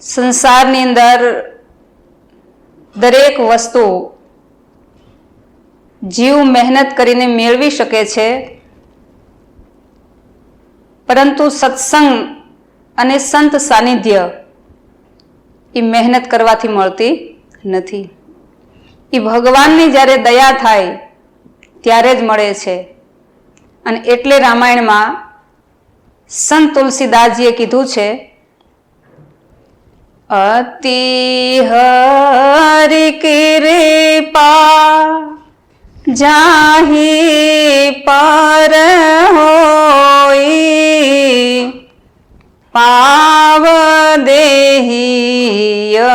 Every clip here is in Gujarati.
સંસારની અંદર દરેક વસ્તુ જીવ મહેનત કરીને મેળવી શકે છે. પરંતુ સત્સંગ અને સંત સાનિધ્ય એ મહેનત કરવાથી મળતી નથી. એ ભગવાનની જ્યારે દયા થાય ત્યારે જ મળે છે. અને એટલે રામાયણમાં સંત તુલસીદાસજીએ કીધું છે અતિ હરિ કૃપા જાહી પર હોઈ પાવ દેહિય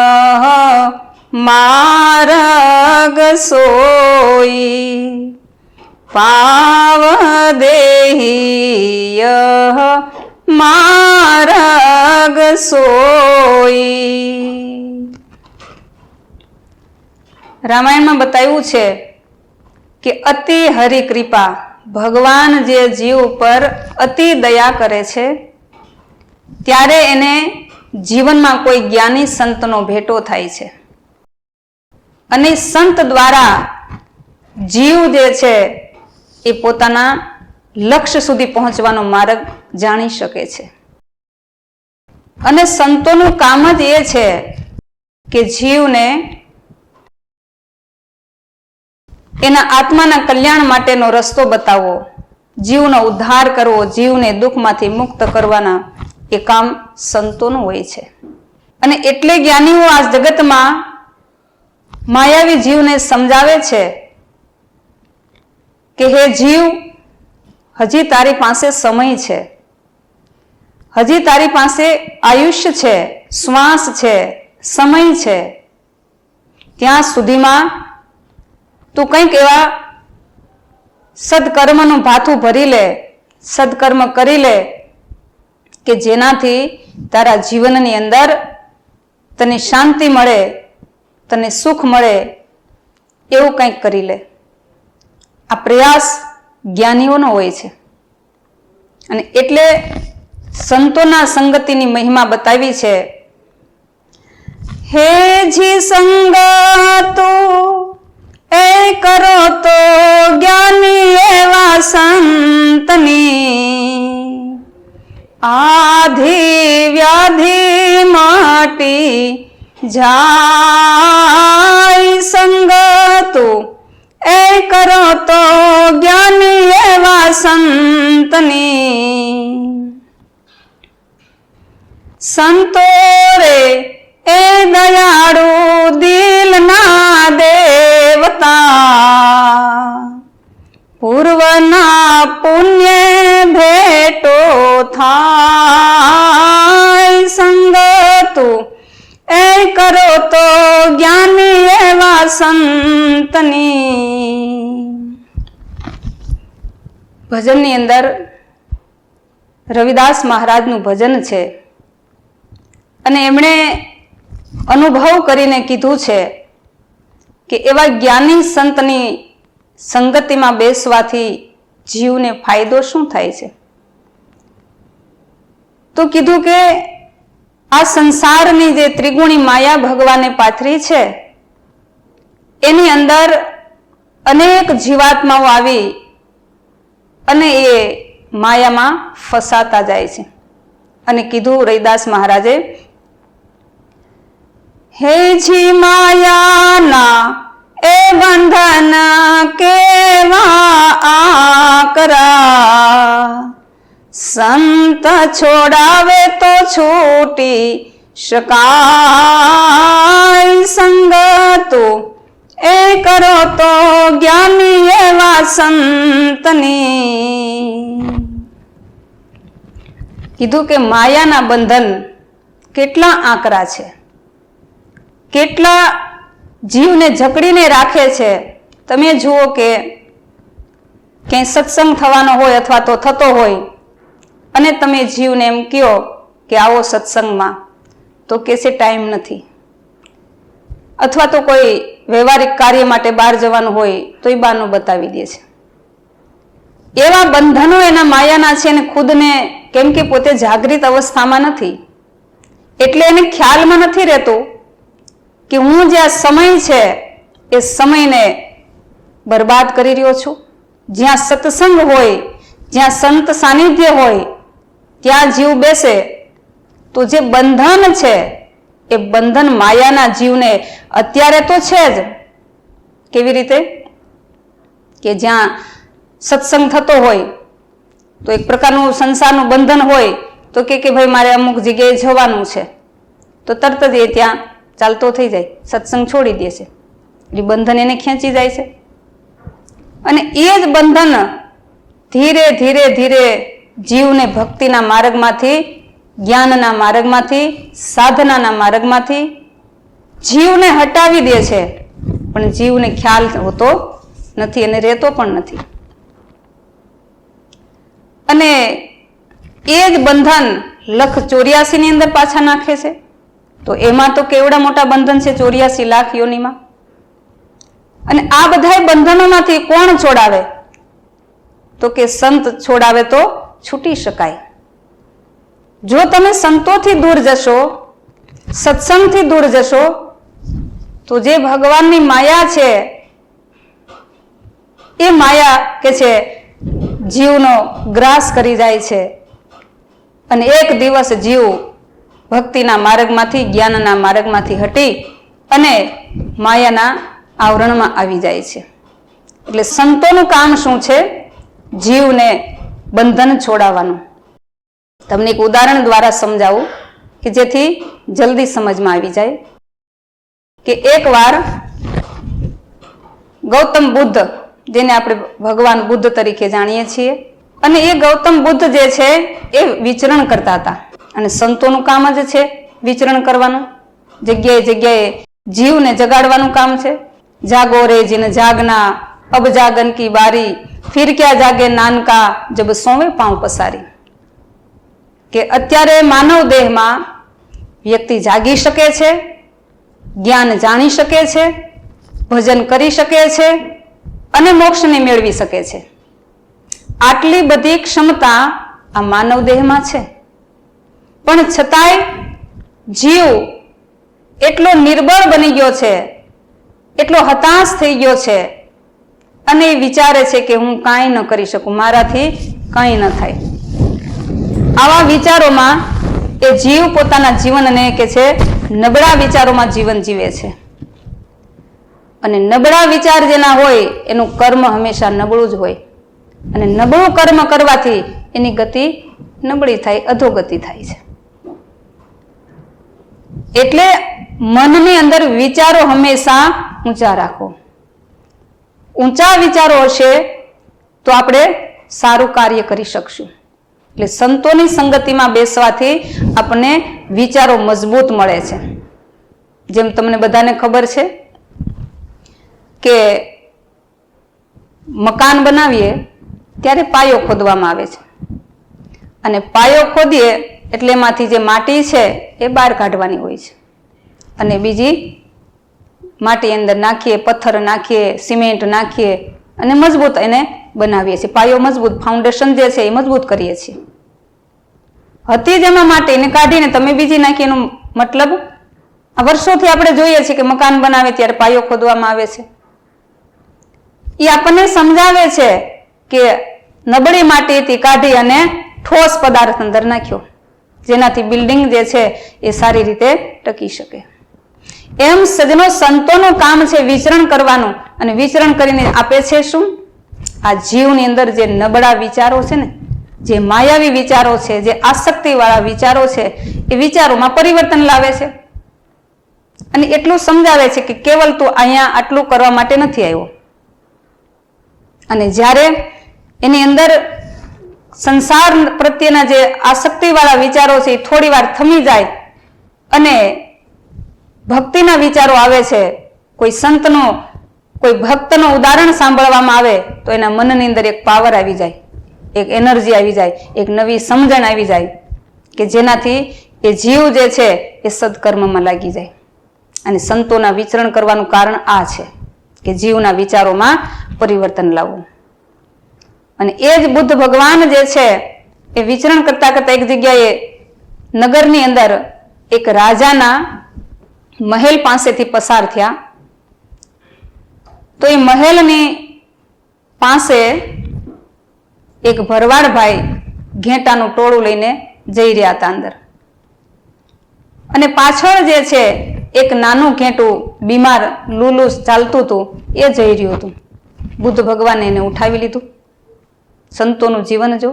મારગ સોઈ પાવ દેહિય મારગ સોઈ. રામાયણમાં બતાવ્યું છે કે અતિ હરિ કૃપા ભગવાન જે જીવ ઉપર અતિ દયા કરે છે, ત્યારે એને જીવનમાં કોઈ જ્ઞાની સંતનો ભેટો થાય છે. અને સંત દ્વારા જીવ જે છે એ પોતાના લક્ષ્ય સુધી પહોંચવાનો માર્ગ જાણી શકે છે. અને સંતોનું કામ જ એ છે કે જીવને એના આત્માના કલ્યાણ માટેનો રસ્તો બતાવવો. જીવનો ઉદ્ધાર કરવો, જીવને દુઃખમાંથી મુક્ત કરવાના એ કામ સંતોનું હોય છે. અને એટલે જ્ઞાનીઓ આ જગતમાં માયાવી જીવને સમજાવે છે કે હે જીવ, હજી તારી પાસે સમય છે. હજી તારી પાસે આયુષ્ય છે, શ્વાસ છે, સમય છે. ત્યાં સુધીમાં તું કંઈક એવા સદકર્મનું ભાથું ભરી લે, સદકર્મ કરી લે કે જેનાથી તારા જીવનની અંદર તને શાંતિ મળે, તને સુખ મળે, એવું કંઈક કરી લે. આ પ્રયાસ જ્ઞાનીઓનો હોય છે. અને એટલે સંતોના સંગતિની મહિમા બતાવી છે. હે જી સંગતો, એ કરો તો જ્ઞાની એવા સંતની. આધિ વ્યાધિ માટી જાય સંગતો, એ કરો તો જ્ઞાની એવા સંતની. સંતો રે એ દયાળુ દિલના દેવતા. પૂર્વના પુણ્ય ભેટો થાય સંગતું એ કરો તો જ્ઞાની એવા સંતની. ભજનની અંદર રવિદાસ મહારાજનું ભજન છે. અને એમણે અનુભવ કરીને કીધું છે કે એવા જ્ઞાની સંતની સંગતિમાં બેસવાથી જીવને ફાયદો શું થાય છે? તો કીધું કે આ સંસારની જે ત્રિગુણી માયા ભગવાને પાથરી છે, એની અંદર અનેક જીવાત્માઓ આવી અને એ માયામાં ફસાતા જાય છે. અને કીધું રૈદાસ મહારાજે હે જી માયાના, એ બંધન કેવા આકરા. સંત છોડાવે તો છૂટી શકાય સંગતો એ કરો તો જ્ઞાની એવા સંતની. કીધું કે માયાના બંધન કેટલા આકરા છે. કેટલા જીવને જકડીને રાખે છે, તમે જુઓ કે ક્યાંય સત્સંગ થવાનો હોય અથવા તો થતો હોય, અને તમે જીવને એમ કહો કે આવો સત્સંગમાં, તો કેસે ટાઈમ નથી. અથવા તો કોઈ વ્યવહારિક કાર્ય માટે બહાર જવાનું હોય, તો એ બહારનું બતાવી દે છે. એવા બંધનો એના માયાના છે અને ખુદને કેમ કે પોતે જાગૃત અવસ્થામાં નથી. એટલે એને ખ્યાલમાં નથી રહેતું કે હું જે આ સમય છે, એ સમયને બરબાદ કરી રહ્યો છું. જ્યાં સત્સંગ હોય, જ્યાં સંત સાનિધ્ય હોય, ત્યાં જીવ બેસે, તો જે બંધન છે, એ બંધન માયાના જીવને અત્યારે તો છે જ. કેવી રીતે? કે જ્યાં સત્સંગ થતો હોય, તો એક પ્રકારનું સંસારનું બંધન હોય, તો કે ભાઈ મારે અમુક જગ્યાએ જવાનું છે. તો તરત જ એ ત્યાં ચાલતો થઈ જાય, સત્સંગ છોડી દે છે. એટલે બંધન એને ખેંચી જાય છે. અને એ જ બંધન ધીરે ધીરે ધીરે જીવને ભક્તિના માર્ગમાંથી, જ્ઞાનના માર્ગમાંથી, સાધનાના માર્ગમાંથી જીવને હટાવી દે છે. પણ જીવને ખ્યાલ હોતો નથી અને રહેતો પણ નથી. અને એ જ બંધન લખ ચોર્યાસી ની અંદર પાછા નાખે છે. તો એમાં તો કેવડા મોટા બંધન છે ચોર્યાસી લાખ યોનીમાં? અને આ બધા બંધનોમાંથી કોણ છોડાવે? તો કે સંત છોડાવે તો છૂટી શકાય. જો તમે સંતોથી દૂર જશો, સત્સંગથી દૂર જશો, તો જે ભગવાનની માયા છે, એ માયા કે છે, જીવનો ગ્રાસ કરી જાય છે. અને એક દિવસ જીવ ભક્તિના માર્ગમાંથી, જ્ઞાનના માર્ગમાંથી હટી અને માયાના આવરણમાં આવી જાય છે. એટલે સંતોનું કામ શું છે? જીવને બંધન છોડાવવાનું. તમને એક ઉદાહરણ દ્વારા સમજાવું કે જેથી જલ્દી સમજમાં આવી જાય. કે એકવાર ગૌતમ બુદ્ધ, જેને આપણે ભગવાન બુદ્ધ તરીકે જાણીએ છીએ, અને એ ગૌતમ બુદ્ધ જે છે, એ વિચરણ કરતા હતા. અને સંતોનું કામ જ છે વિચરણ કરવાનું. જગ્યાએ જગ્યાએ જીવને જગાડવાનું કામ છે. જાગો રે જીને જાગના, અબ જાગન કી બારી, ફિર ક્યાં જાગે નાનકા, જબ સોવે પાઉં પસારી. કે અત્યારે માનવ દેહમાં વ્યક્તિ જાગી શકે છે, જ્ઞાન જાણી શકે છે, ભજન કરી શકે છે અને મોક્ષને મેળવી શકે છે. આટલી બધી ક્ષમતા આ માનવ દેહમાં છે. પણ છતાંય જીવ એટલો નિર્બળ બની ગયો છે, એટલો હતાશ થઈ ગયો છે અને એ વિચારે છે કે હું કાંઈ ન કરી શકું, મારાથી કંઈ ન થાય. આવા વિચારોમાં એ જીવ પોતાના જીવનને કે છે નબળા વિચારોમાં જીવન જીવે છે. અને નબળા વિચાર જેના હોય, એનું કર્મ હંમેશા નબળું જ હોય. અને નબળું કર્મ કરવાથી એની ગતિ નબળી થાય, અધોગતિ થાય છે. એટલે મનની અંદર વિચારો હંમેશા ઊંચા રાખો. ઊંચા વિચારો હશે તો આપણે સારું કાર્ય કરી શકશું. એટલે સંતોની સંગતિમાં બેસવાથી આપણને વિચારો મજબૂત મળે છે. જેમ તમને બધાને ખબર છે કે મકાન બનાવીએ ત્યારે પાયો ખોદવામાં આવે છે. અને પાયો ખોદીએ એટલે એમાંથી જે માટી છે, એ બહાર કાઢવાની હોય છે. અને બીજી માટી અંદર નાખીએ, પથ્થર નાખીએ, સિમેન્ટ નાખીએ અને મજબૂત એને બનાવીએ છીએ. પાયો મજબૂત ફાઉન્ડેશન જે છે એ મજબૂત કરીએ છીએ. હતી જ એમાં માટીને કાઢીને તમે બીજી નાખી, એનો મતલબ વર્ષોથી આપણે જોઈએ છીએ કે મકાન બનાવે ત્યારે પાયો ખોદવામાં આવે છે. એ આપણને સમજાવે છે કે નબળી માટીથી કાઢી અને ઠોસ પદાર્થ અંદર નાખ્યો. જેનાથી બિલ્ડિંગ જે છે એ સારી રીતે ટકી શકે. એમ સજનો સંતોનું કામ છે વિચરણ કરવાનું. અને વિચરણ કરીને આપે છે શું? આ જીવની અંદર જે નબળા વિચારો છે ને, જે માયાવી વિચારો છે, જે આસક્તિવાળા વિચારો છે, એ વિચારોમાં પરિવર્તન લાવે છે. અને એટલું સમજાવે છે કે કેવલ તું અહીંયા આટલું કરવા માટે નથી આવ્યો. અને જ્યારે એની અંદર સંસાર પ્રત્યેના જે આસક્તિવાળા વિચારો છે, એ થોડી વાર થમી જાય અને ભક્તિના વિચારો આવે છે. કોઈ સંતનો, કોઈ ભક્તનો ઉદાહરણ સાંભળવામાં આવે, તો એના મનની અંદર એક પાવર આવી જાય, એક એનર્જી આવી જાય, એક નવી સમજણ આવી જાય કે જેનાથી એ જીવ જે છે, એ સદકર્મમાં લાગી જાય. અને સંતોના વિચરણ કરવાનું કારણ આ છે કે જીવના વિચારોમાં પરિવર્તન લાવવું. અને એ જ બુદ્ધ ભગવાન જે છે, એ વિચરણ કરતા કરતા એક જગ્યાએ નગરની અંદર એક રાજાના મહેલ પાસેથી પસાર થયા. તો એ મહેલની પાસે એક ભરવાડભાઈ ઘેટાનું ટોળું લઈને જઈ રહ્યા હતા અંદર. અને પાછળ જે છે, એક નાનું ઘેટું બીમાર લૂલું ચાલતું હતું, એ જઈ રહ્યું હતું. બુદ્ધ ભગવાને એને ઉઠાવી લીધું. સંતોનું જીવન જો.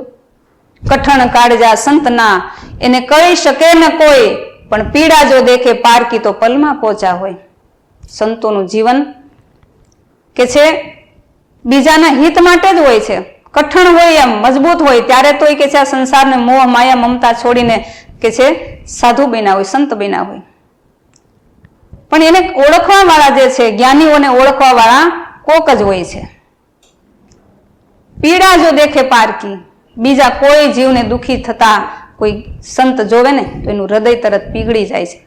કઠણ કાળજા સંતના એને કહી શકે ન કોઈ, પણ પીડા જો દેખે પારકી તો પલમાં પહોંચા હોય. સંતોનું જીવન કે છે બીજાના હિત માટે જ હોય છે. કઠણ હોય એમ, મજબૂત હોય, ત્યારે તો એ કે છે આ સંસારને મોહ, માયા, મમતા છોડીને કે છે સાધુ બન્યા હોય, સંત બન્યા હોય. પણ એને ઓળખવા વાળા જે છે, જ્ઞાનીઓને ઓળખવા વાળા કોક જ હોય છે. પીડા જો દેખે પારકી, બીજા કોઈ જીવને દુખી થતા કોઈ સંત જોવે ને, તો એનું હૃદય તરત પીગળી જાય છે.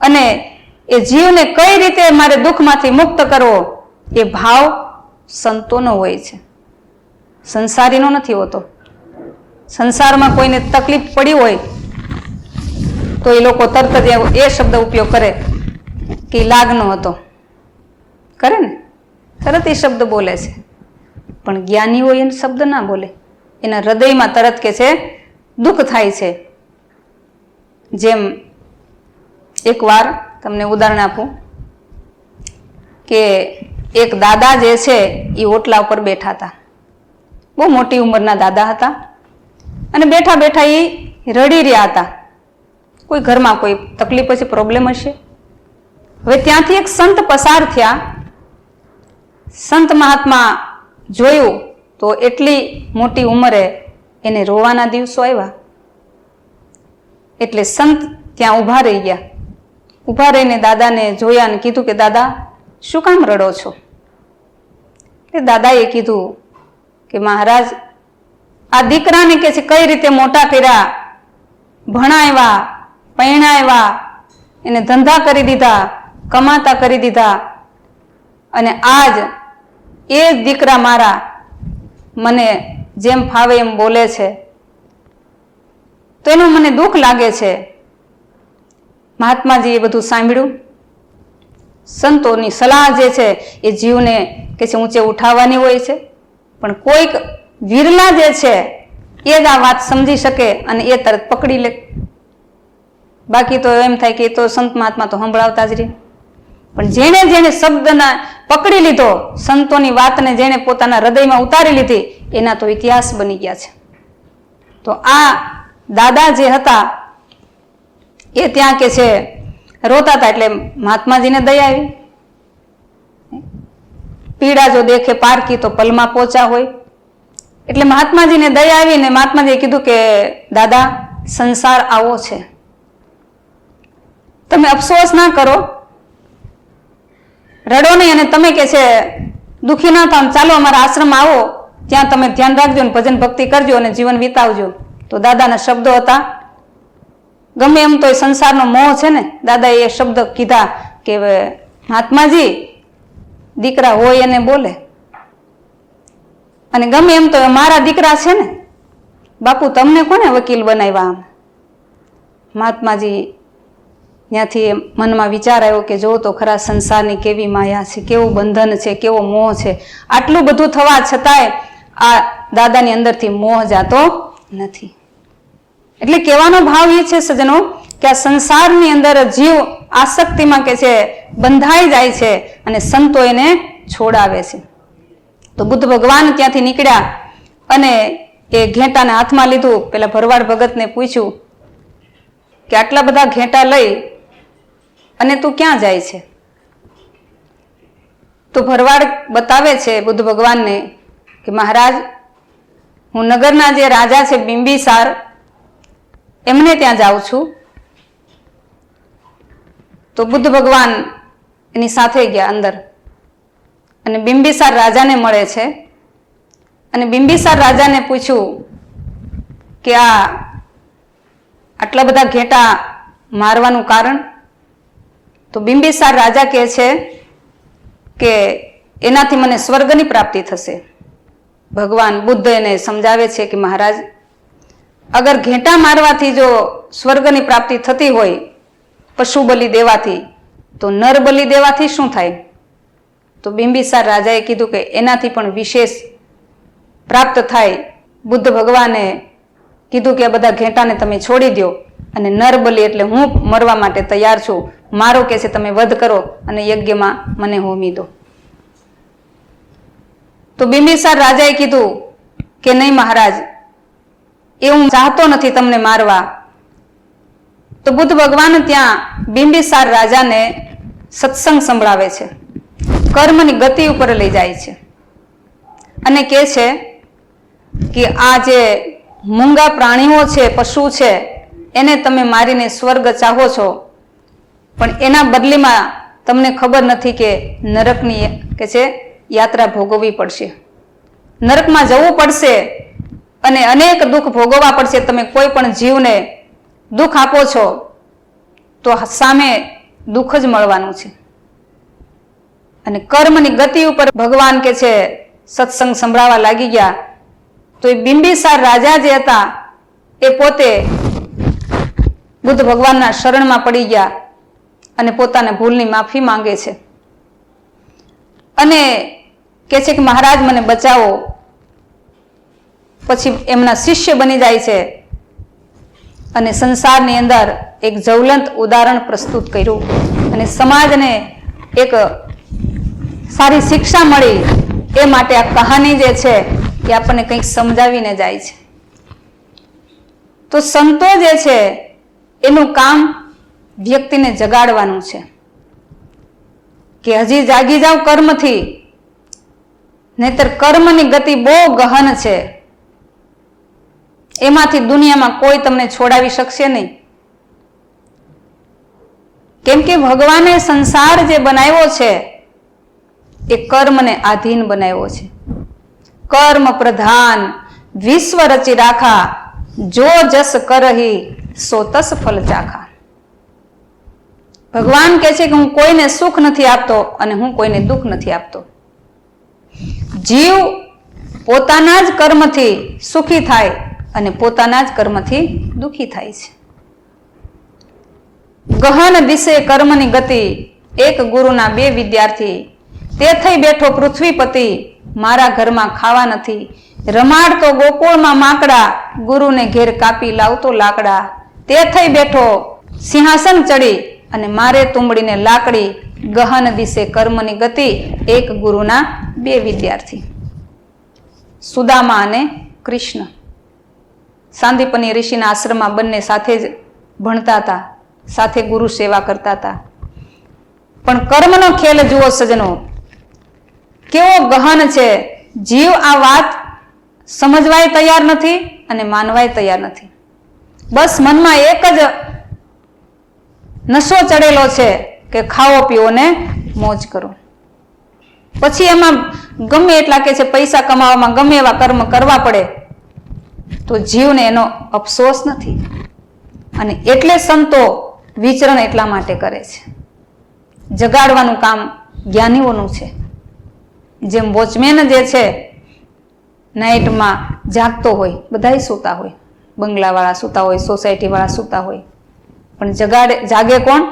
અને એ જીવને કઈ રીતે મારે દુઃખમાંથી મુક્ત કરવો, એ ભાવ સંતોનો હોય છે. સંસારીનો નથી હોતો. સંસારમાં કોઈને તકલીફ પડી હોય, તો એ લોકો તરત જ એ શબ્દ ઉપયોગ કરે કે લાગનો હતો. કરે ને? તરત એ શબ્દ બોલે છે. પણ જ્ઞાની હોય એને શબ્દ ના બોલે. એના હૃદયમાં તરત કે છે, દુઃખ થાય છે. જેમ એકવાર તમને ઉદાહરણ આપું કે એક દાદા જે છે એ ઓટલા ઉપર બેઠા હતા. બહુ મોટી ઉંમરના દાદા હતા અને બેઠા બેઠા એ રડી રહ્યા હતા. કોઈ ઘરમાં કોઈ તકલીફ હશે પ્રોબ્લેમ હશે? હવે ત્યાંથી એક સંત પસાર થયા. સંત મહાત્મા જોયું તો એટલી મોટી ઉંમરે એને રોવાના દિવસો આવ્યા. એટલે સંત ત્યાં ઊભા રહી ગયા. ઊભા રહીને દાદાને જોયા અને કીધું કે, દાદા, શું કામ રડો છો? એ દાદાએ કીધું કે, મહારાજ, આ દીકરાને કે છે કઈ રીતે મોટા કર્યા? ભણાવ્યા પૈણાવ્યા એને ધંધા કરી દીધા, કમાતા કરી દીધા અને આજ એ જ દીકરા મારા મને જેમ ફાવે એમ બોલે છે. તો એનું મને દુઃખ લાગે છે. મહાત્માજીએ બધું સાંભળ્યું. સંતોની સલાહ જે છે એ જીવને કે છે ઊંચે ઉઠાવવાની હોય છે. પણ કોઈક વિરલા જે છે, એ જ આ વાત સમજી શકે અને એ તરત પકડી લે. બાકી તો એમ થાય કે એ તો સંત મહાત્મા તો સંભળાવતા જ રહે. પણ જેણે જેણે શબ્દના પકડી લીધો, સંતોની વાતને જેણે પોતાના હૃદયમાં ઉતારી લીધી, એના તો ઇતિહાસ બની ગયા છે. તો આ દાદા જે હતા, એ ત્યાં કે છે, રોતા હતા એટલે મહાત્માજીને દયા આવી. પીડા જો દેખે પારકી તો પલમાં પોચા હોય. એટલે મહાત્માજીને દયા આવી ને મહાત્માજીએ કીધું કે, દાદા, સંસાર આવો છે. તમે અફસોસ ના કરો રડો નહીં અને તમે કે છે, દુઃખી ના થાવ, ચાલો અમારા આશ્રમ આવો. ત્યાં તમે ધ્યાન રાખજો અને ભજન ભક્તિ કરજો અને જીવન વિતાવજો. તો દાદાના શબ્દો હતા. ગમે એમ તો એ સંસારનો મોહ છે ને, દાદાએ એ શબ્દ કીધા કે મહાત્માજી દીકરા હોય એને બોલે. અને ગમે એમ તો મારા દીકરા છે ને, બાપુ, તમને કોને વકીલ બનાવ્યા મહાત્માજી ત્યાંથી એ મનમાં વિચાર આવ્યો કે જો તો ખરા સંસારની કેવી માયા છે, કેવું બંધન છે, કેવો મોહ છે. આટલું બધું થવા છતાંય આ દાદાની અંદરથી મોહ જાતો નથી. એટલે કહેવાનો ભાવ એ છે સજનો કે આ સંસારની અંદર જીવ આસક્તિમાં કે છે, બંધાઈ જાય છે અને સંતો એને છોડાવે છે. તો બુદ્ધ ભગવાન ત્યાંથી નીકળ્યા અને એ ઘેટાને હાથમાં લીધું. પેલા ભરવાડ ભગતને પૂછ્યું કે આટલા બધા ઘેટા લઈ અને તું ક્યાં જાય છે? તો ભરવાડ બતાવે છે બુદ્ધ ભગવાનને કે મહારાજ, હું નગરના જે રાજા છે બિંબિસાર, એમને ત્યાં જાઉં છું. તો બુદ્ધ ભગવાન એની સાથે ગયા અંદર. અને બિંબિસાર રાજાને મળે છે. અને બિંબિસાર રાજાને પૂછ્યું કે આ આટલા બધા ઘેટા મારવાનું કારણ? તો બિંબીસાર રાજા કહે છે કે એનાથી મને સ્વર્ગની પ્રાપ્તિ થશે. ભગવાન બુદ્ધ એને સમજાવે છે કે મહારાજ, અગર ઘેંટા મારવાથી જો સ્વર્ગની પ્રાપ્તિ થતી હોય, પશુ બલિ દેવાથી, તો નર બલિ દેવાથી શું થાય? તો બિંબિસાર રાજાએ કીધું કે એનાથી પણ વિશેષ પ્રાપ્ત થાય. બુદ્ધ ભગવાને કીધું કે આ બધા ઘેંટાને તમે છોડી દો અને નર બલિ એટલે હું મરવા માટે તૈયાર છું. મારો કે છે તમે વધ કરો અને યજ્ઞમાં મને હોમી દો. તો બિંબિસાર રાજાએ કીધું કે, નહીં મહારાજ, એ હું ચાહતો નથી તમને મારવા. તો બુદ્ધ ભગવાન ત્યાં બિંબિસાર રાજાને સત્સંગ સંભળાવે છે, કર્મની ગતિ ઉપર લઈ જાય છે અને કહે છે કે, આ જે મૂંગા પ્રાણીઓ છે, પશુ છે, એને તમે મારીને સ્વર્ગ ચાહો છો પણ એના બદલીમાં તમને ખબર નથી કે નરકની કે છે, યાત્રા ભોગવવી પડશે. નરકમાં જવું પડશે અને અનેક દુઃખ ભોગવવા પડશે. તમે કોઈ પણ જીવને દુઃખ આપો છો, તો સામે દુઃખ જ મળવાનું છે. અને કર્મની ગતિ ઉપર ભગવાન કે છે, સત્સંગ સંભળાવા લાગી ગયા, તો એ બિંબિસાર રાજા જે હતા, એ પોતે બુદ્ધ ભગવાનના શરણમાં પડી ગયા. અને પોતાના ભૂલની માફી માંગે છે. અને કે છે કે મહારાજ, મને બચાવો. પછી એમના શિષ્ય બની જાય છે અને સંસારની અંદર એક જવલંત ઉદાહરણ પ્રસ્તુત કર્યું. અને સમાજને એક સારી શિક્ષા મળી. એ માટે આ કહાની જે છે એ આપણને કંઈક સમજાવીને જાય છે. તો સંતો જે છે, એનું કામ વ્યક્તિને જગાડવાનું છે. કે હજી જાગી જાવ કર્મથી. નહીતર કર્મની ગતિ બહુ ગહન છે. એમાંથી દુનિયામાં કોઈ તમને છોડાવી શકશે નહીં. કેમ કે ભગવાને સંસાર જે બનાવ્યો છે, એ કર્મને આધીન બનાવ્યો છે. કર્મ પ્રધાન, વિશ્વ રચી રાખા, જો જસ કરહી, સો તસ ફલ ચાખા. ભગવાન કહે છે કે હું કોઈને સુખ નથી આપતો અને હું કોઈને દુઃખ નથી આપતો. જીવ પોતાના જ કર્મથી સુખી થાય અને પોતાના જ કર્મથી દુઃખી થાય છે. ગહન દિશે કર્મની ગતિ એક ગુરુના બે વિદ્યાર્થી. તે થઈ બેઠો પૃથ્વીપતિ, મારા ઘરમાં ખાવા નથી. રમાડતો ગોકુળમાં માકડા, ગુરુને ઘેર કાપી લાવતો લાકડા. તે થઈ બેઠો સિંહાસન ચડી અને મારે તુંબડીને લાકડી ગહન દિશે કર્મની ગતિ એક ગુરુના બે વિદ્યાર્થી. સુદામા અને કૃષ્ણ. સાંદીપની ઋષિના આશ્રમમાં બંને સાથે જ ભણતા હતા, સાથે ગુરુ સેવા કરતા હતા. પણ કર્મનો ખેલ જુઓ સજનો કેવો ગહન છે? જીવ આ વાત સમજવાય તૈયાર નથી અને માનવાય તૈયાર નથી. બસ મનમાં એક જ નશો ચડેલો છે કે ખાઓ, પીઓ ને મોજ કરો. પછી એમાં ગમે એટલા કે છે પૈસા કમાવામાં ગમે એવા કર્મ કરવા પડે, તો જીવને એનો અફસોસ નથી. અને એટલે સંતો વિચરણ એટલા માટે કરે છે. જગાડવાનું કામ જ્ઞાનીઓનું છે. જેમ વોચમેન જે છે, નાઇટમાં જાગતો હોય, બધાય સૂતા હોય. બંગલાવાળા સૂતા હોય, સોસાયટીવાળા સૂતા હોય. પણ જગાડે, જાગે કોણ?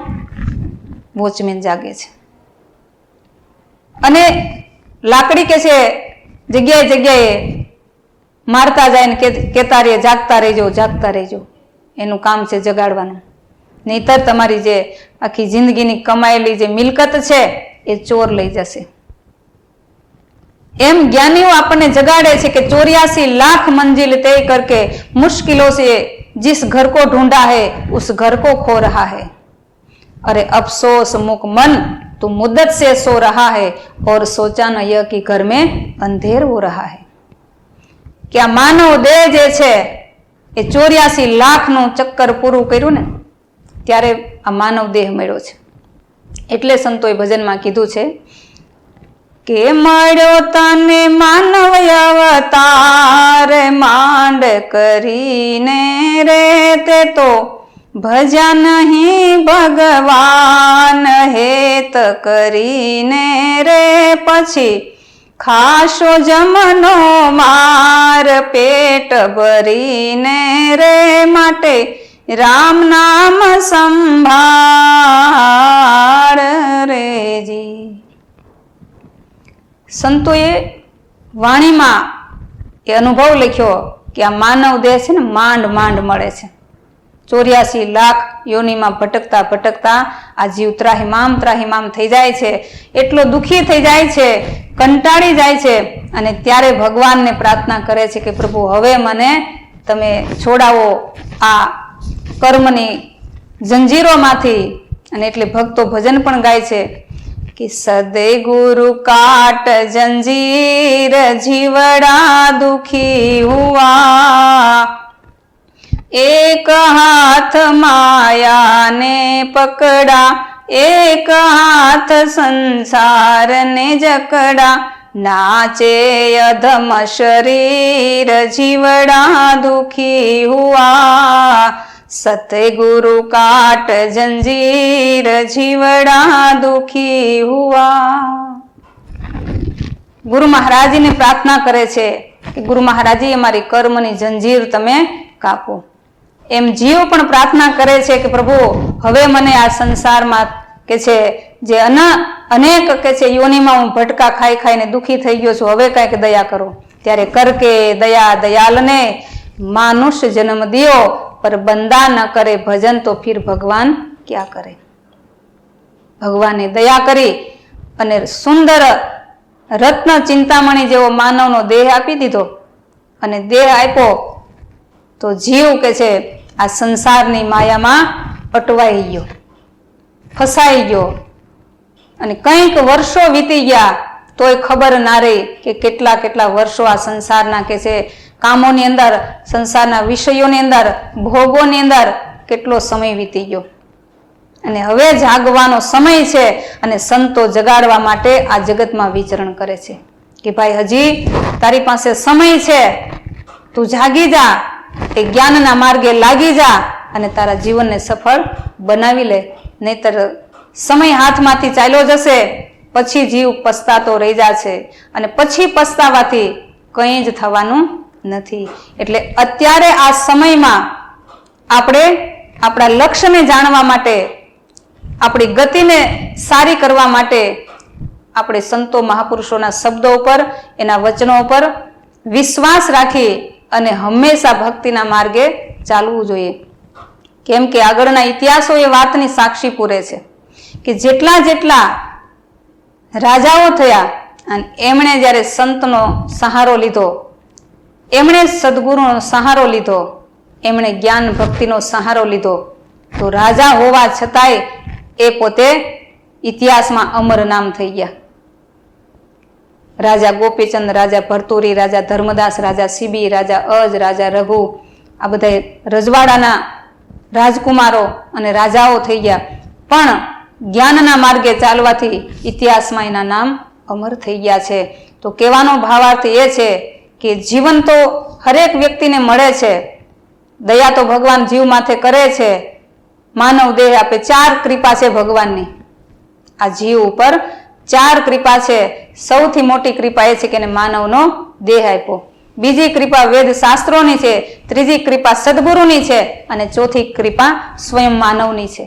વોચમેન જાગે છે. અને લાકડી કે છે, જગ્યાએ જગ્યાએ મારતા જાય ને કહેતા રહીએ, જાગતા રહેજો જાગતા રહેજો. એનું કામ છે જગાડવાનું. નહીતર તમારી જે આખી જિંદગીની કમાયેલી જે મિલકત છે, એ ચોર લઈ જશે. એમ જ્ઞાનીઓ આપણને જગાડે છે કે ચોર્યાસી લાખ મંજિલ તે કરકે મુશ્કેલો છે जिस घर को ढूंढा है उस घर को खो रहा है अरे अफसोस मुक मन तू मुद्दत से सो रहा है और सोचा न यह कि घर में अंधेर हो रहा है કે આ માનવ દેહ જે છે એ ચોર્યાસી લાખનું ચક્કર પૂરું કર્યું ને ત્યારે આ માનવ દેહ મળ્યો છે એટલે સંતોએ ભજનમાં કીધું છે કે મળ્યો તને માનવ અવતાર, માંડ કરીને રે તે તો ભજા નહીં ભગવાન હેત કરીને રે પછી ખાશો જમનો માર પેટ ભરીને રે માટે રામ નામ સંભાળ રેજી. સંતોએ વાણીમાં એ અનુભવ લખ્યો કે આ માનવ દેહ છે ને માંડ માંડ મળે છે. ચોર્યાસી લાખ યોનિમાં ભટકતા ભટકતા આ જીવ ત્રાહિમામ ત્રાહિમામ થઈ જાય છે. એટલો દુઃખી થઈ જાય છે, કંટાળી જાય છે અને ત્યારે ભગવાનને પ્રાર્થના કરે છે કે પ્રભુ હવે મને તમે છોડાવો આ કર્મની જંજીરોમાંથી. અને એટલે ભક્તો ભજન પણ ગાય છે. કે સદે ગુરુ કાટ જંજીર જીવડા દુખી હુઆ એક હાથ માયાને પકડા એક હાથ સંસારને જકડા નાચે અધમ શરીર જીવડા દુખી હુઆ સતગુરુ કાટ જંજીર જીવડા दुखी हुआ। ગુરુ મહારાજીને પ્રાર્થના કરે છે કે ગુરુ મહારાજી અમારી કર્મની જંજીર તમે કાપો. એમ જીવ પણ પ્રાર્થના કરે છે કે પ્રભુ, હવે મને આ સંસારમાં કે છે, જે અન, અનેક કે છે યોનિમાં હું ભટકા ખાઈ ખાઈને દુઃખી થઈ ગયો છું, હવે કાંઈક દયા કરો. ત્યારે કર કે દયા દયાલને માનુષ જન્મ દિયો પર બંદા ન કરે ભજન તો ફિર ભગવાન ક્યાં કરે? ભગવાને દયા કરી અને સુંદર રત્ન ચિંતામણી જેવો માનવનો દેહ આપી દીધો અને દેહ આપ્યો. તો જીવ કે છે, આ સંસારની માયામાં અટવાઈ ગયો, ફસાઈ ગયો અને કંઈક વર્ષો વીતી ગયા તોય ખબર ના રહી કે કેટલા કેટલા વર્ષો આ સંસારના કે છે કામોની અંદર, સંસારના વિષયોની અંદર, ભોગોની અંદર કેટલો સમય વીતી ગયો. અને હવે જાગવાનો સમય છે અને સંતો જગાડવા માટે આ જગતમાં વિચરણ કરે છે. કે ભાઈ હજી તારી પાસે સમય છે, તું જાગી જા એ જ્ઞાનના માર્ગે લાગી જા અને તારા જીવનને સફળ બનાવી લે. નહીતર સમય હાથમાંથી ચાલ્યો જશે, પછી જીવ પસ્તાતો રહી જશે અને પછી પસ્તાવાથી કંઈ જ થવાનું નથી. એટલે અત્યારે આ સમયમાં આપણે આપણા લક્ષ્યને જાણવા માટે, આપણી ગતિને સારી કરવા માટે આપણે સંતો મહાપુરુષોના શબ્દો ઉપર, એના વચનો ઉપર વિશ્વાસ રાખી અને હંમેશા ભક્તિના માર્ગે ચાલવું જોઈએ. કેમ કે આગળના ઇતિહાસો એ વાતની સાક્ષી પૂરે છે કે જેટલા જેટલા રાજાઓ થયા અને એમણે જ્યારે સંતનો સહારો લીધો એમણે સદગુરુનો સહારો લીધો. એમણે જ્ઞાન ભક્તિનો સહારો લીધો. તો રાજા હોવા છતાંય એ પોતે ઇતિહાસમાં અમર નામ થઈ ગયા. રાજા ગોપીચંદ, રાજા ભરતુરી, રાજા ધર્મદાસ, રાજા સીબી રાજા અજ, રાજા રઘુ, આ બધા રજવાડાના રાજકુમારો અને રાજાઓ થઈ ગયા. પણ જ્ઞાનના માર્ગે ચાલવાથી ઇતિહાસમાં એના નામ અમર થઈ ગયા છે. તો કહેવાનો ભાવાર્થ એ છે કે જીવન તો હરેક વ્યક્તિને મળે છે. દયા તો ભગવાન જીવ માથે કરે છે. માનવ દેહ આપે ચાર કૃપા છે ભગવાનની. આ જીવ ઉપર ચાર કૃપા છે. સૌથી મોટી કૃપા એ છે કે માનવનો દેહ આપ્યો. બીજી કૃપા વેદ શાસ્ત્રોની છે. ત્રીજી કૃપા સદગુરુની છે અને ચોથી કૃપા સ્વયં માનવની છે.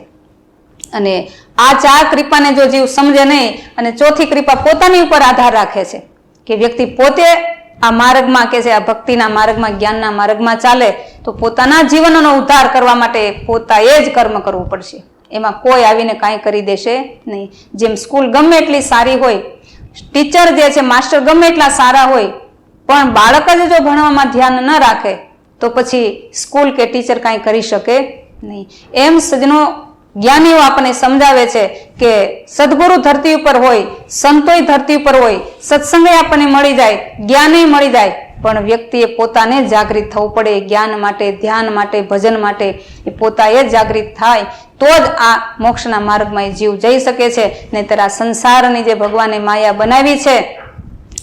અને આ ચાર કૃપાને જો જીવ સમજે નહીં અને ચોથી કૃપા પોતાની ઉપર આધાર રાખે છે કે વ્યક્તિ પોતે આ માર્ગમાં કે છે, આ ભક્તિના માર્ગમાં, જ્ઞાનના માર્ગમાં ચાલે, તો પોતાના જીવનનો ઉદ્ધાર કરવા માટે પોતાએ જ કર્મ કરવું પડશે. એમાં કોઈ આવીને કાંઈ કરી દેશે નહીં. જેમ સ્કૂલ ગમે એટલી સારી હોય, ટીચર જે છે, માસ્ટર ગમે એટલા સારા હોય, પણ બાળક જ જો ભણવામાં ધ્યાન ન રાખે, તો પછી સ્કૂલ કે ટીચર કાંઈ કરી શકે નહીં. એમ સજનો જ્ઞાનીઓ આપણને સમજાવે છે કે સદગુરુ ધરતી ઉપર હોય, સંતોય ધરતી ઉપર હોય, સત્સંગે આપણને મળી જાય જ્ઞાને મળી જાય, પણ વ્યક્તિએ પોતાને જાગૃત થવું પડે, જ્ઞાન માટે, ધ્યાન માટે, ભજન માટે એ પોતાએ જાગૃત થાય, તો જ આ મોક્ષના માર્ગમાં એ જીવ જઈ શકે છે. નહીતર આ સંસારની જે ભગવાને માયા બનાવી છે,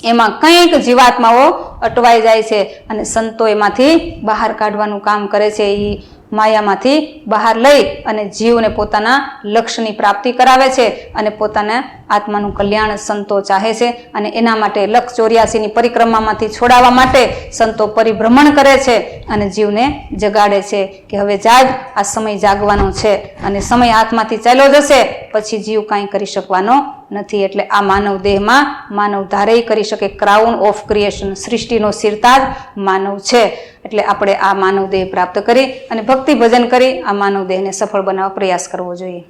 એમાં કંઈક જીવાત્માઓ અટવાઈ જાય છે અને સંતો એમાંથી બહાર કાઢવાનું કામ કરે છે. એ માયામાંથી બહાર લઈ અને જીવને પોતાના લક્ષ્યની પ્રાપ્તિ કરાવે છે અને પોતાના આત્માનું કલ્યાણ સંતો ચાહે છે અને એના માટે લક્ષ ચોર્યાસીની પરિક્રમામાંથી છોડાવવા માટે સંતો પરિભ્રમણ કરે છે અને જીવને જગાડે છે કે હવે જાગ, આ સમય જાગવાનો છે અને સમય હાથમાંથી ચાલ્યો જશે, પછી જીવ કાંઈ કરી શકવાનો નથી. એટલે આ માનવ દેહમાં માનવ ધારેય કરી શકે. ક્રાઉન ઓફ ક્રિએશન સૃષ્ટિનો સિરતાજ માનવ છે. એટલે આપણે આ માનવ દેહ પ્રાપ્ત કરી અને ભક્તિ ભજન કરી આ માનવ દેહને સફળ બનાવવા પ્રયાસ કરવો જોઈએ.